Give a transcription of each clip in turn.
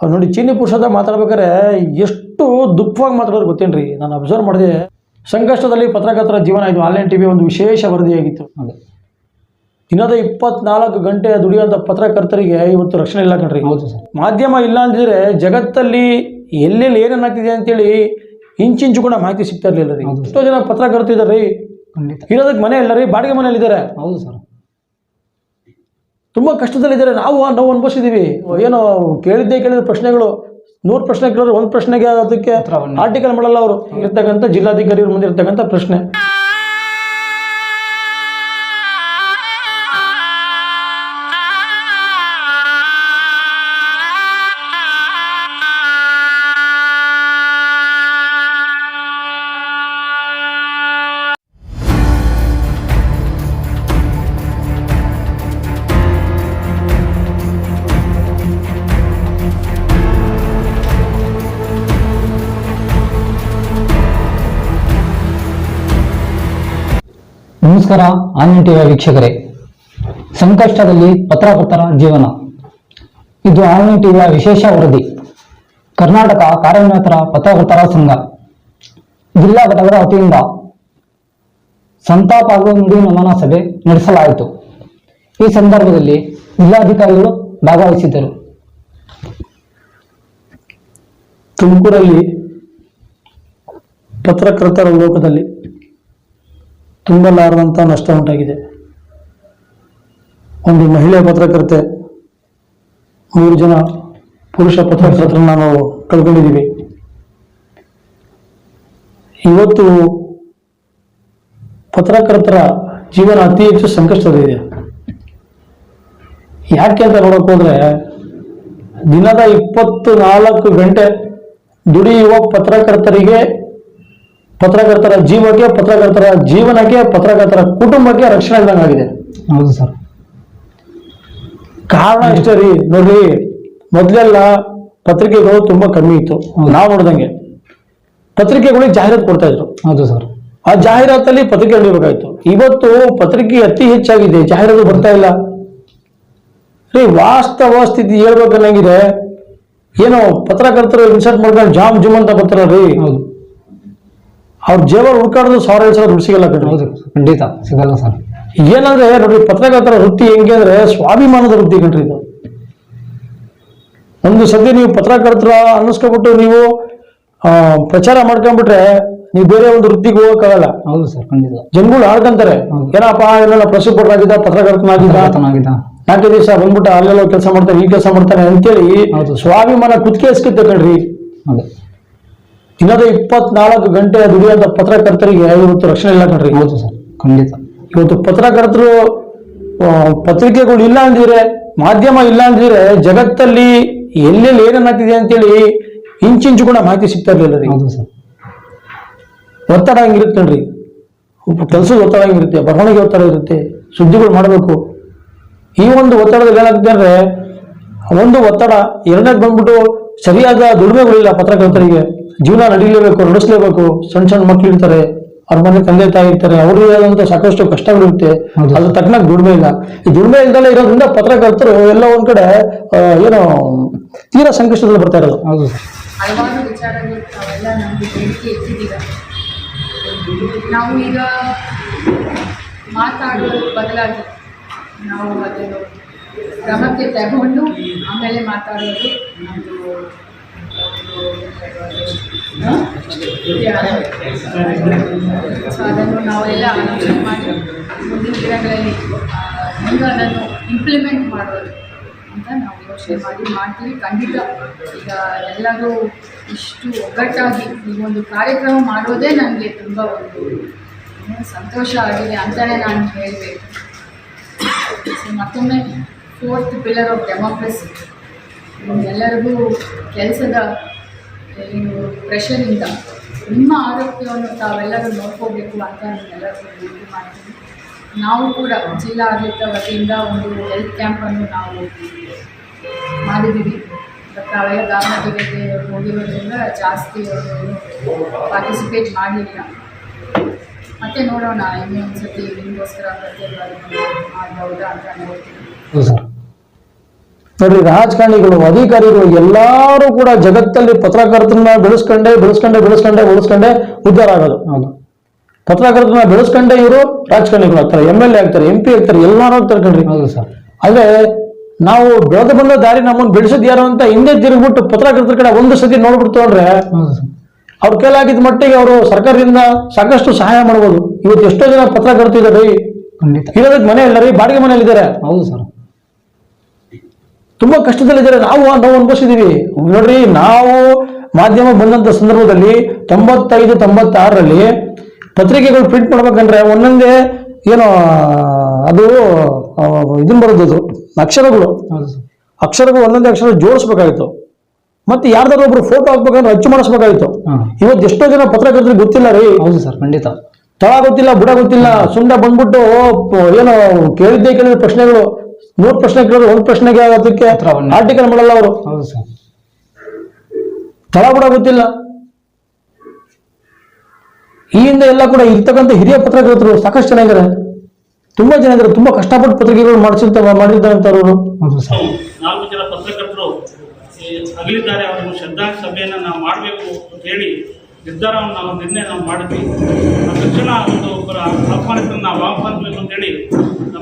ಅವ್ರು ನೋಡಿ ಚೀನಿ ಪುರುಷದ ಮಾತಾಡ್ಬೇಕಾದ್ರೆ ಎಷ್ಟು ದುಃಖವಾಗಿ ಮಾತಾಡೋದು ಗೊತ್ತೇನ್ರಿ? ನಾನು ಅಬ್ಸರ್ವ್ ಮಾಡಿದೆ ಸಂಕಷ್ಟದಲ್ಲಿ ಪತ್ರಕರ್ತರ ಜೀವನ ಇದು ಆನ್ಲೈನ್ ಟಿವಿ ಒಂದು ವಿಶೇಷ ವರದಿಯಾಗಿತ್ತು ಅದೇ. ದಿನದ ಇಪ್ಪತ್ನಾಲ್ಕು ಗಂಟೆ ದುಡಿಯುವಂಥ ಪತ್ರಕರ್ತರಿಗೆ ಇವತ್ತು ರಕ್ಷಣೆ ಇಲ್ಲ ಕಣ್ರಿ. ಹೌದು ಸರ್. ಮಾಧ್ಯಮ ಇಲ್ಲ ಅಂದಿದ್ರೆ ಜಗತ್ತಲ್ಲಿ ಎಲ್ಲೆಲ್ಲಿ ಏನೇನಾಗ್ತಿದೆ ಅಂತೇಳಿ ಇಂಚಿಂಚು ಕೂಡ ಮಾಹಿತಿ ಸಿಗ್ತಾ ಇರಲಿಲ್ಲ ರೀ. ಹೌದು. ಎಷ್ಟೋ ಜನ ಪತ್ರಕರ್ತರು ಇದ್ದಾರೆ ರೀ. ಖಂಡಿತ. ಇರೋದಕ್ಕೆ ಮನೆ ಇಲ್ಲ ರೀ ಬಾಡಿಗೆ ಮನೆಯಲ್ಲಿದ್ದಾರೆ. ಹೌದು ಸರ್. ತುಂಬ ಕಷ್ಟದಲ್ಲಿದ್ದಾರೆ. ನಾವು ನಾವು ಅನುಭವಿಸಿದ್ದೀವಿ ಏನೋ ಕೇಳಿದ್ದೇ ಕೇಳಿದ ಪ್ರಶ್ನೆಗಳು ನೂರು ಪ್ರಶ್ನೆ ಕೇಳಿದ್ರೆ ಒಂದು ಪ್ರಶ್ನೆಗೆ ಅದಕ್ಕೆ ಆರ್ಟಿಕಲ್ ಮಾಡಲ್ಲ ಅವರು. ಇರ್ತಕ್ಕಂಥ ಜಿಲ್ಲಾಧಿಕಾರಿ ಮುಂದೆ ಇರ್ತಕ್ಕಂಥ ಪ್ರಶ್ನೆ. ನಮಸ್ಕಾರ ಆನ್ಲೈನ್ ಟಿವಿಯ ವೀಕ್ಷಕರೇ. ಸಂಕಷ್ಟದಲ್ಲಿ ಪತ್ರಕರ್ತರ ಜೀವನ. ಇದು ಆನ್ಲೈನ್ ಟಿವಿಯ ವಿಶೇಷ ವರದಿ. ಕರ್ನಾಟಕ ಕಾರ್ಯನಿರತರ ಪತ್ರಕರ್ತರ ಸಂಘ. ಜಿಲ್ಲಾ ಘಟಕದ ವತಿಯಿಂದ ಸಂತಾಪ ಹಾಗೂ ನುಡಿ ನಮನ ಸಭೆ ನಡೆಸಲಾಯಿತು. ಈ ಸಂದರ್ಭದಲ್ಲಿ ಜಿಲ್ಲಾಧಿಕಾರಿಗಳು ಭಾಗವಹಿಸಿದ್ದರು. ತುಮಕೂರಲ್ಲಿ ಪತ್ರಕರ್ತರ ಲೋಕದಲ್ಲಿ ತುಂಬಲಾರದಂಥ ನಷ್ಟ ಉಂಟಾಗಿದೆ. ಒಂದು ಮಹಿಳೆ ಪತ್ರಕರ್ತೆ, ಮೂರು ಜನ ಪುರುಷ ಪತ್ರಕರ್ತರನ್ನ ನಾವು ಕಳ್ಕೊಂಡಿದ್ದೀವಿ. ಇವತ್ತು ಪತ್ರಕರ್ತರ ಜೀವನ ಅತಿ ಹೆಚ್ಚು ಸಂಕಷ್ಟದಲ್ಲಿದೆ. ಯಾಕೆ ಅಂತ ನೋಡಕ್ ಹೋದ್ರೆ, ದಿನದ ಇಪ್ಪತ್ತು ನಾಲ್ಕು ಗಂಟೆ ದುಡಿಯುವ ಪತ್ರಕರ್ತರಿಗೆ ಪತ್ರಕರ್ತರ ಜೀವಕ್ಕೆ ಪತ್ರಕರ್ತರ ಜೀವನಕ್ಕೆ ಪತ್ರಕರ್ತರ ಕುಟುಂಬಕ್ಕೆ ರಕ್ಷಣೆ ಇದ್ದಂಗಾಗಿದೆ. ಹೌದು ಸರ್. ಕಾರಣ ಇಷ್ಟೇ ರೀ. ನೋಡ್ರಿ ಮೊದಲೆಲ್ಲ ಪತ್ರಿಕೆಗಳು ತುಂಬಾ ಕಮ್ಮಿ ಇತ್ತು. ನಾವು ನೋಡ್ದಂಗೆ. ಪತ್ರಿಕೆಗಳಿಗೆ ಜಾಹೀರಾತು ಕೊಡ್ತಾ ಇದ್ರು. ಹೌದು ಸರ್. ಆ ಜಾಹೀರಾತಲ್ಲಿ ಪತ್ರಿಕೆ ಹೊಡಿಬೇಕಾಯ್ತು. ಇವತ್ತು ಪತ್ರಿಕೆ ಅತಿ ಹೆಚ್ಚಾಗಿದೆ. ಜಾಹೀರಾತು ಬರ್ತಾ ಇಲ್ಲ. ರೀ ವಾಸ್ತವ ಸ್ಥಿತಿ ಹೇಳ್ಬೇಕನ್ನಂಗಿದೆ ಏನೋ ಪತ್ರಕರ್ತರು ಇನ್ಸರ್ಟ್ ಮಾಡ್ಕೊಂಡು ಜಾಮ್ ಜುಮ್ ಅಂತ ಬರ್ತಾರ ರೀ ಹೌದು. ಅವ್ರ ಜೇವರ್ ಹುಡ್ಕಾಡೋದು ಸಾವಿರ ಐದು ಸಾವಿರ ದುಡ್ಡು ಸಿಗಲ್ಲ ಕಣ್ರಿ ಹೌದು ಖಂಡಿತ ಸಿಗಲ್ಲ ಸರ್. ಏನಂದ್ರೆ ನೋಡಿ ಪತ್ರಕರ್ತರ ವೃತ್ತಿ ಹೆಂಗೆ ಅಂದ್ರೆ ಸ್ವಾಭಿಮಾನದ ವೃತ್ತಿ ಕಣ್ರಿ ಇದು. ಒಂದು ಸದ್ಯ ನೀವು ಪತ್ರಕರ್ತರ ಅನ್ನಿಸ್ಕೊಬಿಟ್ಟು ನೀವು ಪ್ರಚಾರ ಮಾಡ್ಕೊಂಡ್ಬಿಟ್ರೆ ನೀವು ಬೇರೆ ಒಂದು ವೃತ್ತಿಗೆ ಹೋಗಕ್ಕಾಗಲ್ಲ. ಹೌದು ಸರ್ ಖಂಡಿತ. ಜನಗಳು ಆಡ್ಕೊಂತಾರೆ. ಏನಪ್ಪ ಏನಲ್ಲ ಪ್ರಸಿದ್ಧರಾಗಿದ್ದ ಪತ್ರಕರ್ತನಾಗಿದ್ದ ಪತ್ರಕರ್ತನಾಗಿದ್ದಾಗಿದ್ದ ನಾಲ್ಕು ದಿವಸ ಬಂದ್ಬಿಟ್ಟು ಅಲ್ಲೆಲ್ಲ ಕೆಲಸ ಮಾಡ್ತಾರೆ ಈ ಕೆಲಸ ಮಾಡ್ತಾರೆ ಅಂತೇಳಿ. ಸ್ವಾಭಿಮಾನ ಕುತ್ಕೇಸ್ಕಿತ್ತೆ ಕಣ್ರಿ. ಹೌದು ದಿನದ ಇಪ್ಪತ್ನಾಲ್ಕು ಗಂಟೆ ದುಡಿಯುವಂತ ಪತ್ರಕರ್ತರಿಗೆ ಇವತ್ತು ರಕ್ಷಣೆ ಇಲ್ಲ ಕಣ್ರಿ. ಇವತ್ತು ಸರ್ ಖಂಡಿತ. ಇವತ್ತು ಪತ್ರಕರ್ತರು ಪತ್ರಿಕೆಗಳು ಇಲ್ಲ ಅಂದಿದ್ರೆ ಮಾಧ್ಯಮ ಇಲ್ಲ ಅಂದಿದ್ರೆ ಜಗತ್ತಲ್ಲಿ ಎಲ್ಲೆಲ್ಲಿ ಏನೇನಾಗ್ತಿದೆ ಅಂತೇಳಿ ಇಂಚಿಂಚು ಕೂಡ ಮಾಹಿತಿ ಸಿಗ್ತಾ ಇರಲಿಲ್ಲ ರೀ. ಹೌದು ಸರ್. ಒತ್ತಡ ಹಂಗಿರುತ್ತೆ ಕಣ್ರಿ? ಕೆಲಸದ ಒತ್ತಡ ಹಂಗಿರುತ್ತೆ? ಬರವಣಿಗೆ ಒತ್ತಡ ಇರುತ್ತೆ? ಸುದ್ದಿಗಳು ಮಾಡಬೇಕು. ಈ ಒಂದು ಒತ್ತಡದಲ್ಲಿ ಏನಾಗುತ್ತೆ ಅಂದ್ರೆ ಒಂದು ಒತ್ತಡ ಎರಡನೇದು ಬಂದ್ಬಿಟ್ಟು ಸರಿಯಾದ ದುಡಿಮೆಗಳಿಲ್ಲ ಪತ್ರಕರ್ತರಿಗೆ. ಜೀವನ ನಡೀಲೇಬೇಕು ನಡೆಸಲೇಬೇಕು. ಸಣ್ಣ ಸಣ್ಣ ಮಕ್ಳು ಇರ್ತಾರೆ ಅವ್ರ ಮನೆ ತಂದೆ ತಾಯಿ ಇರ್ತಾರೆ ಅವ್ರಿಗೆ ಸಾಕಷ್ಟು ಕಷ್ಟಗಳಿರುತ್ತೆ. ಅದ್ರ ತಕ್ಕನಾಗ ದುಡಿಮೆ ಇಲ್ಲ. ಈ ದುಡಿಮೆ ಇಲ್ದಲ್ಲ ಇರೋದ್ರಿಂದ ಪತ್ರಕರ್ತರು ಎಲ್ಲ ಒಂದ್ ಕಡೆ ಆ, ಏನೋ ತೀರಾ ಸಂಕಷ್ಟದಲ್ಲಿ ಬರ್ತಾ ಇರೋದು. ಹೌದು ಸರ್. ಹಲವಾರು ವಿಚಾರಗಳು ತಾವೆಲ್ಲ ನಮಗೆ ಬೇಡಿಕೆ ಎತ್ತಿದ್ದೀರ ನಾವು ಈಗ ಮಾತಾಡೋದ್ರ ಬದಲಾಗಿ ನಾವು ಅದನ್ನು ಕ್ರಮಕ್ಕೆ ತಗೊಂಡು ಆಮೇಲೆ ಮಾತಾಡೋದು ಸೊ ಅದನ್ನು ನಾವೆಲ್ಲ ಆಲೋಚನೆ ಮಾಡಿ ಮುಂದಿನ ದಿನಗಳಲ್ಲಿ ಮುಂದೆ ಅದನ್ನು ಇಂಪ್ಲಿಮೆಂಟ್ ಮಾಡೋದು ಅಂತ ನಾವು ಯೋಚನೆ ಮಾಡಿ ಮಾಡ್ತೀವಿ. ಖಂಡಿತ ಈಗ ಎಲ್ಲರೂ ಇಷ್ಟು ಒಗ್ಗಟ್ಟಾಗಿ ಈ ಒಂದು ಕಾರ್ಯಕ್ರಮ ಮಾಡೋದೇ ನನಗೆ ತುಂಬ ಒಂದು ಸಂತೋಷ ಆಗಿದೆ ಅಂತಲೇ ನಾನು ಹೇಳಬೇಕು. ಸೊ ಮತ್ತೊಮ್ಮೆ ಫೋರ್ತ್ ಪಿಲ್ಲರ್ ಆಫ್ ಡೆಮೋಕ್ರಸಿ ಎಲ್ಲರಿಗೂ ಕೆಲಸದ ಏನು ಪ್ರೆಷರಿಂದ ನಿಮ್ಮ ಆರೋಗ್ಯವನ್ನು ತಾವೆಲ್ಲರೂ ನೋಡ್ಕೋಬೇಕು ಅಂತ ನಿಮ್ಮೆಲ್ಲರಿಗೂ ವಿನಂತಿ ಮಾಡ್ತೀನಿ. ನಾವು ಕೂಡ ಜಿಲ್ಲಾ ಆಡಳಿತ ವತಿಯಿಂದ ಒಂದು ಹೆಲ್ತ್ ಕ್ಯಾಂಪನ್ನು ನಾವು ಮಾಡಿದ್ದೀವಿ. ತಾವೆಲ್ಲ ದಾವಣಗೆರೆಗೆ ಹೋಗಿರೋದ್ರಿಂದ ಜಾಸ್ತಿ ಅವರು ಪಾರ್ಟಿಸಿಪೇಟ್ ಮಾಡಲಿಲ್ಲ ಮತ್ತೆ ನೋಡೋಣ ಇನ್ನೊಂದು ಸರ್ತಿ ನಿಮಗೋಸ್ಕರ ಪ್ರತ್ಯೇಕವಾಗಿ ಅಂತ ನೋಡ್ತೀನಿ. ನೋಡ್ರಿ ರಾಜಕಾರಣಿಗಳು ಅಧಿಕಾರಿಗಳು ಎಲ್ಲರೂ ಕೂಡ ಜಗತ್ತಲ್ಲಿ ಪತ್ರಕರ್ತನ ಬೆಳೆಸ್ಕೊಂಡೆ ಬೆಳೆಸ್ಕೊಂಡೆ ಬೆಳೆಸ್ಕೊಂಡೆ ಬೆಳೆಸ್ಕೊಂಡೆ ಉದ್ಧಾರ ಆಗೋದು. ಹೌದು. ಪತ್ರಕರ್ತನ ಬೆಳೆಸ್ಕೊಂಡೆ ಇವರು ರಾಜಕಾರಣಿಗಳು ಆಗ್ತಾರೆ ಎಂ ಎಲ್ ಎ ಆಗ್ತಾರೆ ಎಂ ಪಿ ಆಗ್ತಾರೆ ಎಲ್ಲಾರು ಆಗ್ತಾರೆ ಕಣ್ರಿ. ಹೌದು ಸರ್. ಆದ್ರೆ ನಾವು ಬೆಳೆದು ಬಂದ ದಾರಿ ನಮ್ಮನ್ನು ಬೆಳೆಸಿದ್ ಯಾರು ಅಂತ ಹಿಂದೆ ತಿರುಗ್ಬಿಟ್ಟು ಪತ್ರಕರ್ತರ ಕಡೆ ಒಂದು ಸತಿ ನೋಡ್ಬಿಡ್ತು ಅಂದ್ರೆ ಅವ್ರ ಕೈಲಾಗಿದ್ದ ಮಟ್ಟಿಗೆ ಅವರು ಸರ್ಕಾರದಿಂದ ಸಾಕಷ್ಟು ಸಹಾಯ ಮಾಡ್ಬೋದು. ಇವತ್ತು ಎಷ್ಟೋ ಜನ ಪತ್ರಕರ್ತರು ಇದ್ದಾರೆ ಖಂಡಿತ. ಇರೋದಕ್ಕೆ ಮನೆ ಇಲ್ಲ ರೀ ಬಾಡಿಗೆ ಮನೆಯಲ್ಲಿದ್ದಾರೆ. ಹೌದು ಸರ್. ತುಂಬಾ ಕಷ್ಟದಲ್ಲಿದ್ದಾರೆ. ನಾವು ನಾವು ಅನುಭವಿಸಿದೀವಿ. ನೋಡ್ರಿ ನಾವು ಮಾಧ್ಯಮ ಬಂದಂತ ಸಂದರ್ಭದಲ್ಲಿ ತೊಂಬತ್ತೈದು ತೊಂಬತ್ತಾರರಲ್ಲಿ ಪತ್ರಿಕೆಗಳು ಪ್ರಿಂಟ್ ಮಾಡ್ಬೇಕಂದ್ರೆ ಒಂದೊಂದೇ ಏನೋ ಅದು ಇದನ್ನ ಇದನ್ ಬರೋದು ಅಕ್ಷರಗಳು. ಅಕ್ಷರಗಳು ಒಂದೊಂದೇ ಅಕ್ಷರ ಜೋಡಿಸ್ಬೇಕಾಗಿತ್ತು. ಮತ್ತೆ ಯಾರ್ದಾದ್ರು ಒಬ್ರು ಫೋಟೋ ಹಾಕ್ಬೇಕಂದ್ರೆ ಅಚ್ಚು ಮಾಡಿಸ್ಬೇಕಾಗಿತ್ತು. ಇವತ್ತು ಎಷ್ಟೋ ಜನ ಪತ್ರಕರ್ತರಿಗೆ ಗೊತ್ತಿಲ್ಲ ರೀ. ಹೌದು ಸರ್ ಖಂಡಿತ. ತಳ ಗೊತ್ತಿಲ್ಲ ಬುಡ ಗೊತ್ತಿಲ್ಲ ಸುಂಡ ಬಂದ್ಬಿಟ್ಟು ಏನೋ ಕೇಳಿದ್ದೆ ಕೇಳಿದ ಪ್ರಶ್ನೆಗಳು. ಮೂರ್ ಪ್ರಶ್ನೆ ಕೇಳಿದ್ರೆ ಒಂದ್ ಪ್ರಶ್ನೆಗೆ ಅದಕ್ಕೆ. ಆರ್ಟಿಕಲ್ ಮಾಡಲ್ಲ ಅವರು. ಹೌದು ಸರ್. ತಳ ಬುಡ ಗೊತ್ತಿಲ್ಲ. ಈ ಹಿಂದೆ ಎಲ್ಲ ಕೂಡ ಇರ್ತಕ್ಕಂಥ ಹಿರಿಯ ಪತ್ರಕರ್ತರು ಸಾಕಷ್ಟು ಜನ ಇದ್ದಾರೆ. ತುಂಬಾ ಜನ ಇದ್ದಾರೆ. ತುಂಬಾ ಕಷ್ಟಪಟ್ಟು ಪತ್ರಿಕೆಗಳು ಮಾಡಿಸಿರ್ತ ಅವರು ಹೌದು ಸರ್. ನಾಲ್ಕು ಜನ ಪತ್ರಕರ್ತರು ಈ ಅಗಲಿದ್ದಾರೆ. ಶ್ರದ್ಧಾ ಸಭೆಯನ್ನು ನಾವು ಮಾಡಬೇಕು ಅಂತ ಹೇಳಿ ನಿರ್ಧಾರವನ್ನು ನಾವು ನಿನ್ನೆ ನಾವು ಮಾಡಿದ್ವಿ. ಆ ತಕ್ಷಣ ಒಂದು ಒಬ್ಬರ ಆಹ್ವಾನಿತರನ್ನು ನಾವು ಆಹ್ವಾನಿಸಬೇಕು ಅಂತೇಳಿ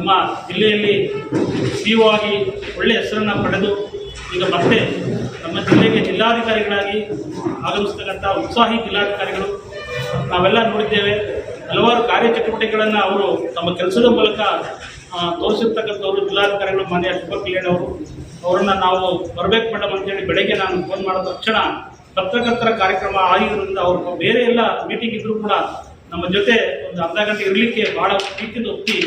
ನಮ್ಮ ಜಿಲ್ಲೆಯಲ್ಲಿ ಸಿ ಆಗಿ ಒಳ್ಳೆಯ ಹೆಸರನ್ನು ಪಡೆದು ಈಗ ಮತ್ತೆ ನಮ್ಮ ಜಿಲ್ಲೆಗೆ ಜಿಲ್ಲಾಧಿಕಾರಿಗಳಾಗಿ ಆಗಮಿಸ್ತಕ್ಕಂಥ ಉತ್ಸಾಹಿ ಜಿಲ್ಲಾಧಿಕಾರಿಗಳು ನಾವೆಲ್ಲ ನೋಡಿದ್ದೇವೆ. ಹಲವಾರು ಕಾರ್ಯಚಟುವಟಿಕೆಗಳನ್ನು ಅವರು ತಮ್ಮ ಕೆಲಸದ ಮೂಲಕ ತೋರಿಸಿರ್ತಕ್ಕಂಥವ್ರು ಜಿಲ್ಲಾಧಿಕಾರಿಗಳು ಮಾನ್ಯ ಶುಭ ಅವರು. ಅವರನ್ನು ನಾವು ಬರಬೇಕು ಮೇಡಮ್ ಅಂತೇಳಿ ಬೆಳಗ್ಗೆ ನಾನು ಫೋನ್ ಮಾಡಿದ ತಕ್ಷಣ ಪತ್ರಕರ್ತರ ಕಾರ್ಯಕ್ರಮ ಆಗಿರೋದ್ರಿಂದ ಅವರು ಬೇರೆ ಎಲ್ಲ ಮೀಟಿಂಗ್ ಇದ್ದರೂ ಕೂಡ ನಮ್ಮ ಜೊತೆ ಒಂದು ಅರ್ಧ ಗಂಟೆ ಇರಲಿಕ್ಕೆ ಭಾಳ ಪ್ರೀತಿಯಿಂದ ಒಪ್ಪಿ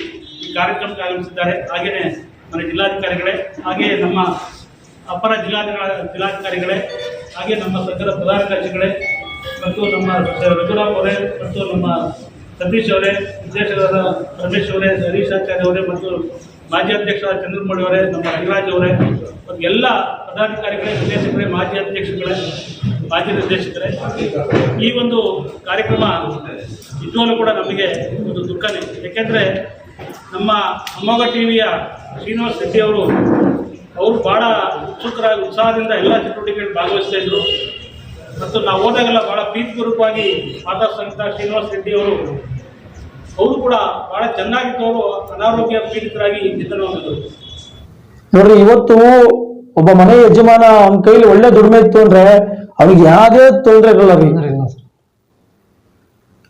ಈ ಕಾರ್ಯಕ್ರಮಕ್ಕೆ ಆಗಮಿಸಿದ್ದಾರೆ. ಹಾಗೆಯೇ ನಮ್ಮ ಜಿಲ್ಲಾಧಿಕಾರಿಗಳೇ ಹಾಗೆಯೇ ನಮ್ಮ ಅಪರ ಜಿಲ್ಲಾಧಿಕಾರಿ ಜಿಲ್ಲಾಧಿಕಾರಿಗಳೇ, ಹಾಗೆ ನಮ್ಮ ಸಂಘದ ಪ್ರಧಾನ ಕಾರ್ಯಗಳೇ ಮತ್ತು ನಮ್ಮ ರಘುರಾಮ್ ಅವರೇ, ಮತ್ತು ನಮ್ಮ ಸತೀಶ್ ಅವರೇ ನಿರ್ದೇಶಕರಾದ ರಮೇಶ್ ಅವರೇ, ಹರೀಶ್ ಆಚಾರ್ಯ ಅವರೇ, ಮತ್ತು ಮಾಜಿ ಅಧ್ಯಕ್ಷರಾದ ಚಂದ್ರಮೌಳಿ ಅವರೇ, ನಮ್ಮ ರಂಗರಾಜ್ ಅವರೇ, ಮತ್ತು ಎಲ್ಲ ಪದಾಧಿಕಾರಿಗಳೇ, ನಿರ್ದೇಶಕರೇ, ಮಾಜಿ ಅಧ್ಯಕ್ಷಗಳೇ, ಮಾಜಿ ನಿರ್ದೇಶಕರೇ. ಈ ಒಂದು ಕಾರ್ಯಕ್ರಮ ನಿಜವಾಗ್ಲೂ ಕೂಡ ನಮಗೆ ಒಂದು ದುಃಖನೇ. ಯಾಕೆಂದರೆ ನಮ್ಮ ಅಮ್ಮಗ ಟಿವಿಯ ಶ್ರೀನಿವಾಸ್ ಶೆಟ್ಟಿ ಅವರು ಅವರು ಭಾಳ ಉತ್ಸುಕರಾಗಿ ಉತ್ಸಾಹದಿಂದ ಎಲ್ಲ ಚಟುವಟಿಕೆಗಳು ಭಾಗವಹಿಸ್ತಾ ಇದ್ರು. ಮತ್ತು ನಾವು ಹೋದಾಗೆಲ್ಲ ಭಾಳ ಪ್ರೀತಿಪೂರ್ವಕವಾಗಿ ಮಾತಾಡ್ತಕ್ಕಂಥ ಶ್ರೀನಿವಾಸ್ ಶೆಟ್ಟಿ ಅವರು ಅವರು ಕೂಡ ಭಾಳ ಚೆನ್ನಾಗಿತ್ತು ಅವರು ಅನಾರೋಗ್ಯ ಪೀಡಿತರಾಗಿ ನಿಧನ ಹೊಂದಿದ್ರು ನೋಡ್ರಿ ಇವತ್ತು ಒಬ್ಬ ಮನೆ ಯಜಮಾನ ಅವನ ಕೈಲಿ ಒಳ್ಳೆ ದುಡಿಮೆ ಇತ್ತು ಅಂದ್ರೆ ಅವ್ರಿಗೆ ಯಾವುದೇ ತೊಂದರೆ ಇರಲ್ಲ ರೀ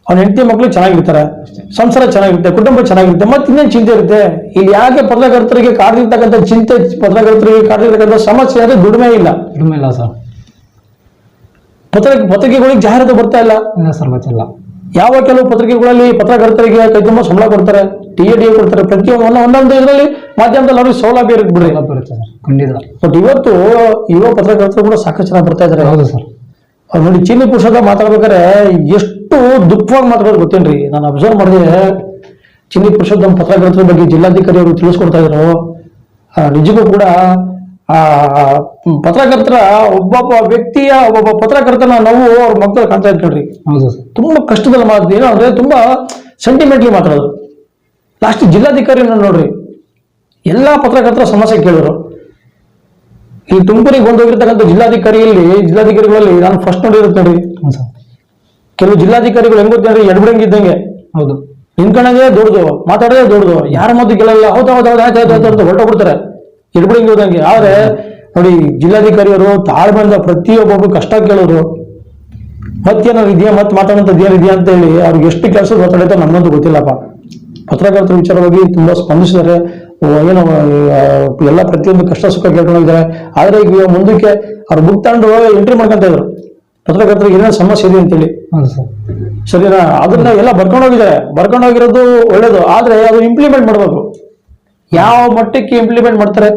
ಅವ್ನ ಹೆಂಡತಿ ಮಕ್ಳು ಚೆನ್ನಾಗಿರ್ತಾರೆ ಸಂಸಾರ ಚೆನ್ನಾಗಿರುತ್ತೆ ಕುಟುಂಬ ಚೆನ್ನಾಗಿರುತ್ತೆ ಮತ್ತೆ ಇನ್ನೇನು ಚಿಂತೆ ಇರುತ್ತೆ? ಇಲ್ಲಿ ಯಾಕೆ ಪತ್ರಕರ್ತರಿಗೆ ಕಾಡ್ತಿರ್ತಕ್ಕಂಥ ಚಿಂತೆ ಪತ್ರಕರ್ತರಿಗೆ ಕಾಡ್ತಿರ್ತಕ್ಕಂಥ ಸಮಸ್ಯೆ ಅಂದ್ರೆ ದುಡಿಮೆ ಇಲ್ಲ. ದುಡಿಮೆ ಇಲ್ಲ ಸರ್. ಪತ್ರ ಪತ್ರಿಕೆಗಳಿಗೆ ಜಾಹೀರಾತು ಬರ್ತಾ ಇಲ್ಲ. ಇಲ್ಲ ಸರ್ ಗೊತ್ತಿಲ್ಲ ಯಾವ ಕೆಲವು ಪತ್ರಿಕೆಗಳಲ್ಲಿ ಪತ್ರಕರ್ತರಿಗೆ ಕೈ ತುಂಬ ಸಂಬಳ ಕೊಡ್ತಾರೆ ಟಿ ಎ ಡಿ ಕೊಡ್ತಾರೆ ಪ್ರತಿಯೊಂದು ಒಂದೊಂದು ಇದರಲ್ಲಿ ಮಾಧ್ಯಮದಲ್ಲಿ ಅವ್ರಿಗೆ ಸೌಲಭ್ಯ ಇರುತ್ತೆ ಬಿಡ್ರಿ. ಸರ್ ಖಂಡಿತ. ಬಟ್ ಇವತ್ತು ಯುವ ಪತ್ರಕರ್ತರು ಕೂಡ ಸಾಕಷ್ಟು ಜನ ಬರ್ತಾ ಇದ್ದಾರೆ. ಹೌದು ಸರ್. ನೋಡಿ ಚೀನಿ ಪುರುಷದ ಮಾತಾಡ್ಬೇಕಾದ್ರೆ ಎಷ್ಟು ದುಃಖವಾಗಿ ಮಾತಾಡೋದು ಗೊತ್ತೇನ್ರಿ? ನಾನು ಅಬ್ಸರ್ವ್ ಮಾಡಿದೆ ಚಿನ್ನಿ ಪುರುಷೋತ್ತಮ ಪತ್ರಕರ್ತರ ಬಗ್ಗೆ ಜಿಲ್ಲಾಧಿಕಾರಿ ಅವರು ತಿಳಿಸ್ಕೊಡ್ತಾ ಇದ್ರು. ನಿಜಕ್ಕೂ ಕೂಡ ಆ ಪತ್ರಕರ್ತರ ಒಬ್ಬೊಬ್ಬ ವ್ಯಕ್ತಿಯ ಒಬ್ಬೊಬ್ಬ ಪತ್ರಕರ್ತನ ನಾವು ಅವ್ರ ಮಕ್ಕಳು ಕಾಣ್ತಾ ಸರ್. ತುಂಬಾ ಕಷ್ಟದಲ್ಲಿ ಮಾತು ಏನೋ ಅಂದ್ರೆ ತುಂಬಾ ಸೆಂಟಿಮೆಂಟ್ಲಿ ಮಾತಾಡೋದು ಲಾಸ್ಟ್ ಜಿಲ್ಲಾಧಿಕಾರಿ ನೋಡ್ರಿ. ಎಲ್ಲಾ ಪತ್ರಕರ್ತರ ಸಮಸ್ಯೆ ಕೇಳಿದ್ರು ಈ ತುಮಕೂರಿಗೆ ಬಂದು ಹೋಗಿರ್ತಕ್ಕಂಥ ಜಿಲ್ಲಾಧಿಕಾರಿಯಲ್ಲಿ ಜಿಲ್ಲಾಧಿಕಾರಿಗಳಲ್ಲಿ ನಾನು ಫಸ್ಟ್ ನೋಡಿರುತ್ತೆ ನೋಡಿ. ಕೆಲವು ಜಿಲ್ಲಾಧಿಕಾರಿಗಳು ಹೆಂಗ್ ಎಡಬಿಡಂಗ್ ಇದ್ದಂಗೆ. ಹೌದು. ನಿಂತ್ಕೊಂಡಂಗೆ ದೊಡ್ಡದು ಮಾತಾಡೋದೇ ದೊಡ್ಡದು ಯಾರ ಮಾತು ಕೇಳಲ್ಲ ಹೌದು ಹೌದು ಹೌದು ಆಯ್ತು ಆಯ್ತು ಅಂತ ಹೊರಟೋಗ್ಬಿಡ್ತಾರೆ ಎಡಬಿಡಂಗ್ ಹೋದಂಗೆ. ಆದ್ರೆ ನೋಡಿ ಜಿಲ್ಲಾಧಿಕಾರಿಯವರು ತಾಳ್ಮೆಯಿಂದ ಪ್ರತಿಯೊಬ್ಬೊಬ್ರು ಕಷ್ಟ ಕೇಳೋರು. ಮತ್ತೇನಾದ್ರು ಇದೆಯಾ? ಮತ್ತೆ ಮಾತಾಡೋಂಥದ್ದು ಏನಿದೆಯಾ ಅಂತ ಹೇಳಿ ಅವ್ರಿಗೆ ಎಷ್ಟು ಕೆಲಸ ಗೊತ್ತಾಡೈತೆ ನನ್ನಂತೂ ಗೊತ್ತಿಲ್ಲಪ್ಪ. ಪತ್ರಕರ್ತರ ವಿಚಾರವಾಗಿ ತುಂಬಾ ಸ್ಪಂದಿಸಿದ್ದಾರೆ. ಏನೋ ಎಲ್ಲ ಪ್ರತಿಯೊಂದು ಕಷ್ಟ ಸುಖ ಕೇಳ್ಕೊಂಡಿದ್ದಾರೆ ಆದರೆ ಈಗ ಮುಂದಕ್ಕೆ ಅವ್ರು ಬುಕ್ ತಗೊಂಡು ಎಂಟ್ರಿ ಮಾಡ್ಕೊಂತ ಇದ್ರು. ಪತ್ರಕರ್ತರಿಗೆ ಏನೇನು ಸಮಸ್ಯೆ ಇದೆ ಅಂತೇಳಿ. ಸರಿನಾ? ಅದನ್ನ ಎಲ್ಲ ಬರ್ಕೊಂಡೋಗಿದ್ದಾರೆ ಬರ್ಕೊಂಡು ಹೋಗಿರೋದು ಒಳ್ಳೇದು. ಆದರೆ ಅದು ಇಂಪ್ಲಿಮೆಂಟ್ ಮಾಡಬೇಕು. ಯಾವ ಮಟ್ಟಕ್ಕೆ ಇಂಪ್ಲಿಮೆಂಟ್ ಮಾಡ್ತಾರೆ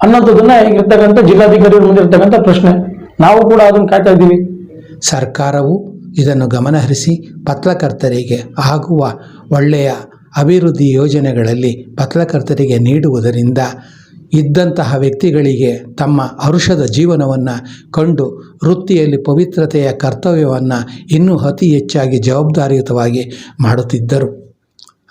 ಅನ್ನೋದನ್ನ ಈಗಿರ್ತಕ್ಕಂಥ ಜಿಲ್ಲಾಧಿಕಾರಿ ಮುಂದೆ ಇರ್ತಕ್ಕಂಥ ಪ್ರಶ್ನೆ. ನಾವು ಕೂಡ ಅದನ್ನ ಕಾಯ್ತಾ ಇದ್ದೀವಿ. ಸರ್ಕಾರವು ಇದನ್ನು ಗಮನಹರಿಸಿ ಪತ್ರಕರ್ತರಿಗೆ ಆಗುವ ಒಳ್ಳೆಯ ಅಭಿವೃದ್ಧಿ ಯೋಜನೆಗಳಲ್ಲಿ ಪತ್ರಕರ್ತರಿಗೆ ನೀಡುವುದರಿಂದ ಇದ್ದಂತಹ ವ್ಯಕ್ತಿಗಳಿಗೆ ತಮ್ಮ ಹರುಷದ ಜೀವನವನ್ನು ಕಂಡು ವೃತ್ತಿಯಲ್ಲಿ ಪವಿತ್ರತೆಯ ಕರ್ತವ್ಯವನ್ನು ಇನ್ನೂ ಅತಿ ಹೆಚ್ಚಾಗಿ ಜವಾಬ್ದಾರಿಯುತವಾಗಿ ಮಾಡುತ್ತಿದ್ದರು.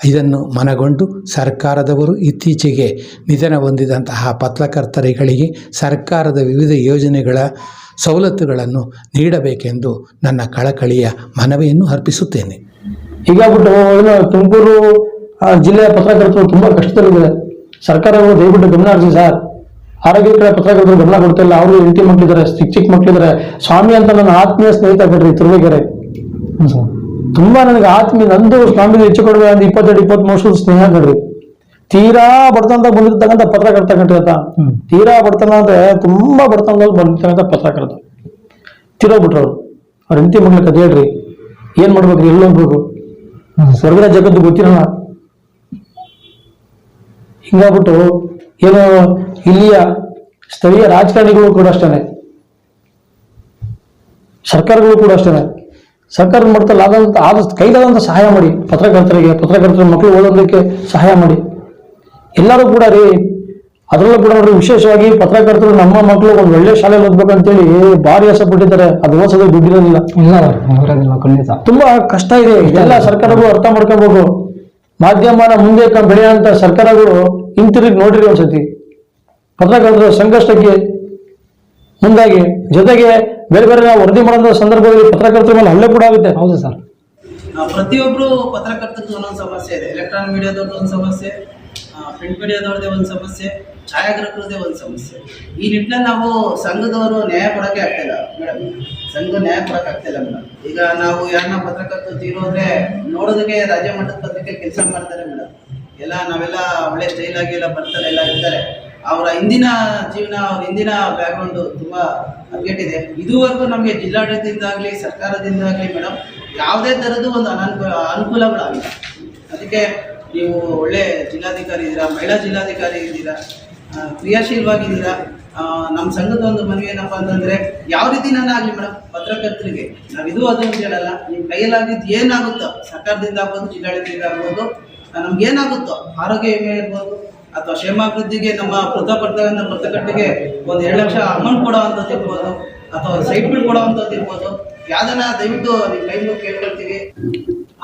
ಇದನ್ನು ಮನಗೊಂಡು ಸರ್ಕಾರದವರು ಇತ್ತೀಚೆಗೆ ನಿಧನ ಹೊಂದಿದಂತಹ ಪತ್ರಕರ್ತರಿಗಳಿಗೆ ಸರ್ಕಾರದ ವಿವಿಧ ಯೋಜನೆಗಳ ಸವಲತ್ತುಗಳನ್ನು ನೀಡಬೇಕೆಂದು ನನ್ನ ಕಳಕಳಿಯ ಮನವಿಯನ್ನು ಅರ್ಪಿಸುತ್ತೇನೆ. ಈಗ ಬಿಟ್ಟು ತುಮಕೂರು ಆ, ಜಿಲ್ಲೆಯ ಪತ್ರಕರ್ತರು ತುಂಬಾ ಕಷ್ಟದಲ್ಲಿದ್ದಾರೆ. ಸರ್ಕಾರಗಳು ದಯವಿಟ್ಟು ಗಮನ ಹರಿಸಿ ಸರ್. ಆರೋಗ್ಯ ಕಡೆ ಪತ್ರಕರ್ತರು ಗಮನ ಕೊಡ್ತಿಲ್ಲ ಅವರು ಹೆಂಡತಿ ಮಕ್ಕಳಿದ್ದಾರೆ ಚಿಕ್ಕ ಚಿಕ್ಕ ಮಕ್ಕಳಿದ್ದಾರೆ ಸ್ವಾಮಿ ಅಂತ ನನ್ನ ಆತ್ಮೀಯ ಸ್ನೇಹಿತ ಬಿಡ್ರಿ ತುರುವೇಕೆರೆ ಸರ್. ತುಂಬಾ ನನಗೆ ಆತ್ಮೀಯ ನಂದು ಸ್ವಾಮಿ ಹೆಚ್ಚು ಕಡಿಮೆ ಒಂದು ಇಪ್ಪತ್ತೆರಡು ಇಪ್ಪತ್ಮೂರು ವರ್ಷದ ಸ್ನೇಹ ಬಿಡ್ರಿ. ತೀರಾ ಬಡತನದ ಬಂದಿರ್ತಕ್ಕಂಥ ಪತ್ರಕರ್ತ ಆತ ತೀರಾ ಬಡತನ ಅಂದ್ರೆ ತುಂಬಾ ಬರ್ತನ ಬಂದಿರ್ತಕ್ಕಂಥ ಪತ್ರಕರ್ತ. ತೀರೋಗ್ಬಿಟ್ರು ಅವ್ರು. ಅವ್ರ ಹೆಂಡತಿ ಮಕ್ಕಳ ಹೇಳ್ರಿ. ಏನ್ ಮಾಡ್ಬೇಕ್ರಿ ಎಲ್ಲಿ ಸ್ವರ್ಗದ ಜಗತ್ತು ಗೊತ್ತಿರಲ್ಲ. ಹಿಂಗಾಗ್ಬಿಟ್ಟು ಏನು ಇಲ್ಲಿಯ ಸ್ಥಳೀಯ ರಾಜಕಾರಣಿಗಳು ಕೂಡ ಅಷ್ಟೇನೆ. ಸರ್ಕಾರಗಳು ಕೂಡ ಅಷ್ಟೇ ಸರ್ಕಾರ ಮಾಡ್ತಲ್ಲ ಆದಂತ ಆದ ಕೈಲಾದಂತ ಸಹಾಯ ಮಾಡಿ. ಪತ್ರಕರ್ತರಿಗೆ ಪತ್ರಕರ್ತರ ಮಕ್ಕಳು ಓದೋದಕ್ಕೆ ಸಹಾಯ ಮಾಡಿ. ಎಲ್ಲರೂ ಕೂಡ ರೀ ಅದರಲ್ಲೂ ಕೂಡ ನೋಡಿ ವಿಶೇಷವಾಗಿ ಪತ್ರಕರ್ತರು ನಮ್ಮ ಮಕ್ಕಳು ಒಂದು ಒಳ್ಳೆ ಶಾಲೆಯಲ್ಲಿ ಓದ್ಬೇಕಂತೇಳಿ ಭಾರಿ ಆಸೆ ಪಟ್ಟಿದ್ದಾರೆ ಅದು ಓದಿಸೋದು ದುಡ್ಡಿರೋದಿಲ್ಲ. ಇಲ್ಲ ಖಂಡಿತ ತುಂಬಾ ಕಷ್ಟ ಇದೆ. ಎಲ್ಲ ಸರ್ಕಾರಗಳು ಅರ್ಥ ಮಾಡ್ಕೋಬೇಕು. ಮಾಧ್ಯಮನ ಮುಂದೆ ಬೆಳೆಯುವಂತ ಸರ್ಕಾರಗಳು ಹಿಂತಿರುಗಿ ನೋಡಿರಿ ಒಂದ್ಸತಿ. ಪತ್ರಕರ್ತರ ಸಂಕಷ್ಟಕ್ಕೆ ಮುಂದಾಗಿ, ಜೊತೆಗೆ ಬೇರೆ ಬೇರೆ ನಾವು ವರದಿ ಮಾಡುವಂಥ ಸಂದರ್ಭದಲ್ಲಿ ಪತ್ರಕರ್ತರ ಮೇಲೆ ಹಲ್ಲೆ ಕೂಡ ಆಗುತ್ತೆ. ಹೌದು ಸರ್. ಪ್ರತಿಯೊಬ್ಬರು ಪತ್ರಕರ್ತಕ್ಕೂ ಒಂದೊಂದು ಸಮಸ್ಯೆ ಇದೆ. ಎಲೆಕ್ಟ್ರಾನಿಕ್ ಮೀಡಿಯಾದವ್ರದ್ದು ಒಂದು ಸಮಸ್ಯೆ. ಮೀಡಿಯಾದವ್ರದ್ದೇ ಒಂದು ಸಮಸ್ಯೆ, ಛಾಯಾಗ್ರಾಹಕರದ್ದೇ ಒಂದು ಸಮಸ್ಯೆ. ಈ ನಿಟ್ಟಿನಲ್ಲಿ ನಾವು ಸಂಘದವರು ನ್ಯಾಯ ಕೊಡೋಕ್ಕೆ ಆಗ್ತಿಲ್ಲ ಮೇಡಮ್ ಸಂಘ ನ್ಯಾಯ ಕೊಡೋಕೆ ಆಗ್ತಿಲ್ಲ ಮೇಡಮ್ ಈಗ ನಾವು ಯಾರನ್ನ ಪತ್ರಕರ್ತರು ತೀರೋದ್ರೆ ನೋಡೋದಕ್ಕೆ ರಾಜ್ಯ ಮಟ್ಟದ ಪತ್ರಿಕೆ ಕೆಲಸ ಮಾಡ್ತಾರೆ ಮೇಡಮ್ ಎಲ್ಲ ನಾವೆಲ್ಲ ಒಳ್ಳೆ ಸ್ಟೈಲ್ ಆಗಿ ಎಲ್ಲ ಬರ್ತಾರೆ, ಎಲ್ಲ ಇರ್ತಾರೆ. ಅವರ ಹಿಂದಿನ ಜೀವನ, ಅವ್ರ ಹಿಂದಿನ ಬ್ಯಾಕ್ಗ್ರೌಂಡು ತುಂಬ ಅಪ್ಡೇಟಿದೆ. ಇದುವರೆಗೂ ನಮಗೆ ಜಿಲ್ಲಾಡಳಿತದಿಂದಾಗಲಿ, ಸರ್ಕಾರದಿಂದಾಗಲಿ ಮೇಡಮ್ ಯಾವುದೇ ಥರದ್ದು ಒಂದು ಅನಾನುಕೂಲ ಅನುಕೂಲಗಳಾಗಿಲ್ಲ. ಅದಕ್ಕೆ ನೀವು ಒಳ್ಳೆ ಜಿಲ್ಲಾಧಿಕಾರಿ ಇದ್ದೀರಾ, ಮಹಿಳಾ ಜಿಲ್ಲಾಧಿಕಾರಿ ಇದ್ದೀರಾ ಕ್ರಿಯಾಶೀಲವಾಗಿದ್ದೀರಾ ನಮ್ಮ ಸಂಘದ ಒಂದು ಮನವಿ ಏನಪ್ಪ ಅಂತಂದರೆ ಯಾವ ರೀತಿ ನಾನು ಆಗಲಿ ಮೇಡಮ್ ಪತ್ರಕರ್ತರಿಗೆ ನಾವು ಇದು ಅದು ಅಂತ ಹೇಳಲ್ಲ ನಿಮ್ಮ ಕೈಯಲ್ಲಾಗಿದ್ದು ಏನಾಗುತ್ತೋ, ಸರ್ಕಾರದಿಂದ ಆಗ್ಬೋದು ಜಿಲ್ಲಾಡಳಿತದಿಂದ ಆಗ್ಬೋದು ನಮ್ಗೆ ಏನಾಗುತ್ತೋ, ಆರೋಗ್ಯ ವಿಮೆ ಇರ್ಬೋದು, ಅಥವಾ ಕ್ಷೇಮಾಭಿವೃದ್ಧಿಗೆ ನಮ್ಮ ಪ್ರಥಮ ಪತ್ರಕರ್ತೆಗೆ ಒಂದು ಎರಡು ಲಕ್ಷ ಅಮೌಂಟ್ ಕೊಡೋವಂಥದ್ದು ಇರ್ಬೋದು, ಅಥವಾ ಸೈಟ್ಗಳು ಕೊಡೋವಂಥದ್ದು ಇರ್ಬೋದು, ಯಾವ್ದನ್ನ ದಯವಿಟ್ಟು ನಿಮ್ಮ ಕೈ ಕೇಳ್ಕೊಳ್ತೀವಿ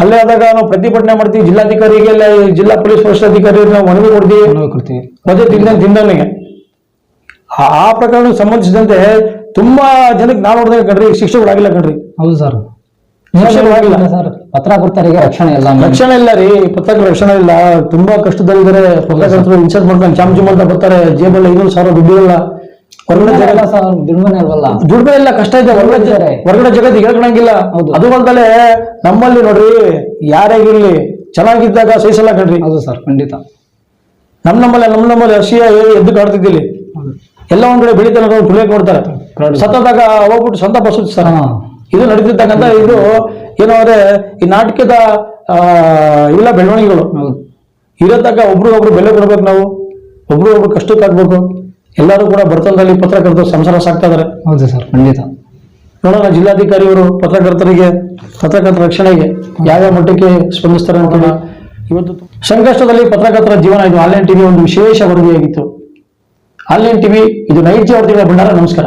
ಹಲ್ಲೆ ಆದಾಗ ನಾವು ಪ್ರತಿಭಟನೆ ಮಾಡ್ತೀವಿ. ಜಿಲ್ಲಾಧಿಕಾರಿಗೆ ಎಲ್ಲ ಜಿಲ್ಲಾ ಪೊಲೀಸ್ ವರಿಷ್ಠಾಧಿಕಾರಿಗೆ ನಾವು ಮನವಿ ಕೊಡ್ತೀವಿ. ಮನವಿ ಕೊಡ್ತೀವಿ. ಮದುವೆ ತಿಂದ ತಿಂದವನಿಗೆ ಆ ಆ ಪ್ರಕರಣಕ್ಕೆ ಸಂಬಂಧಿಸಿದಂತೆ ತುಂಬಾ ಜನಕ್ಕೆ ನಾವು ನೋಡಿದಾಗ ಕಣ್ರಿ ಆಗಿಲ್ಲ ಕಣ್ರಿ. ಹೌದು ಸರ್. ಶಿಕ್ಷೆಗಳಾಗಿಲ್ಲ. ಸರ್. ಪತ್ರಕರ್ತರಿಗೆ ರಕ್ಷಣೆ ಇಲ್ಲ ರಕ್ಷಣೆ ಇಲ್ಲ ರೀ ಪತ್ರಕರ್ತರ ರಕ್ಷಣೆ ಇಲ್ಲ. ತುಂಬಾ ಕಷ್ಟದಲ್ಲಿದ್ದಾರೆ. ಪತ್ರಕರ್ತರು ಇನ್ಸರ್ಟ್ ಮಾಡ್ಕೊಂಡು ಚಾಮಚಿ ಮಾಡ್ತಾ ಬರ್ತಾರೆ. ಜೇಬಲ್ಲಿ ಐನೂರು ಸಾವಿರ ದುಡ್ಡು ಇಲ್ಲ. ಹೊರಗಡೆ ಸರ್ ದುಡಿಮೆ ಇಲ್ಲ ಕಷ್ಟ ಇದೆ. ಹೊರಗಡೆ. ಹೊರಗಡೆ ಜಗತ್ತಿಗೆ ಹೇಳ್ಕೊಳಂಗಿಲ್ಲ. ಅದು ಅಲ್ದಲೆ ನಮ್ಮಲ್ಲಿ ನೋಡ್ರಿ ಯಾರಾಗಿರ್ಲಿ ಚೆನ್ನಾಗಿದ್ದಾಗ ಸಹಿಸಲ್ಲ ಕಣ್ರಿ. ಅದು ಸರ್ ಖಂಡಿತ. ನಮ್ ನಮ್ಮಲ್ಲಿ ನಮ್ ನಮ್ಮಲ್ಲಿ ಹಸಿಯ ಎದ್ದು ಕಾಡ್ತಿದ್ದಿಲ್ಲಿ. ಎಲ್ಲ ಒಂದ್ ಕಡೆ ಬೆಳಿತಾನೆ ತುಳಿಯಕ್ ನೋಡ್ತಾರೆ ಕಾಡು. ಸತ್ತದಾಗ ಹೋಗ್ಬಿಟ್ಟು ಸ್ವಂತ ಸೂಚಿಸ್ತಾರೆ ಸರ್. ಇದು ನಡೀತಿರ್ತಕ್ಕಂಥ ಇದು ಏನು ಅಂದ್ರೆ ಈ ನಾಟಕದ ಆ, ಇಲ್ಲ ಬೆಳವಣಿಗೆಗಳು. ಇರೋದಾಗ ಇರತಕ್ಕ ಒಬ್ರಿಗೊಬ್ರು ಬೆಲೆ ಕೊಡ್ಬೇಕು ನಾವು. ಒಬ್ರು ಒಬ್ರು ಕಷ್ಟಕ್ಕೆ ಆಗ್ಬೇಕು. ಎಲ್ಲರೂ ಕೂಡ ಬಡತನದಲ್ಲಿ ಪತ್ರಕರ್ತರು ಸಂಸಾರ ಸಾಕ್ತಾ ಇದಾರೆ. ಹೌದು ಸರ್. ಖಂಡಿತ. ನೋಡೋಣ ಜಿಲ್ಲಾಧಿಕಾರಿಯವರು ಪತ್ರಕರ್ತರಿಗೆ ಪತ್ರಕರ್ತರ ರಕ್ಷಣೆಗೆ ಯಾವ ಮಟ್ಟಕ್ಕೆ ಸ್ಪಂದಿಸ್ತಾರೆ ಅಂತ ಇವತ್ತು ಸಂಕಷ್ಟದಲ್ಲಿ ಪತ್ರಕರ್ತರ ಜೀವನ ಇದು ಆನ್ಲೈನ್ ಟಿವಿ ಒಂದು ವಿಶೇಷ ವರದಿಯಾಗಿತ್ತು ಆನ್ಲೈನ್ ಟಿವಿ ಇದು ನೈಜ ವರದಿಗಳ ಭಂಡಾರ ನಮಸ್ಕಾರ.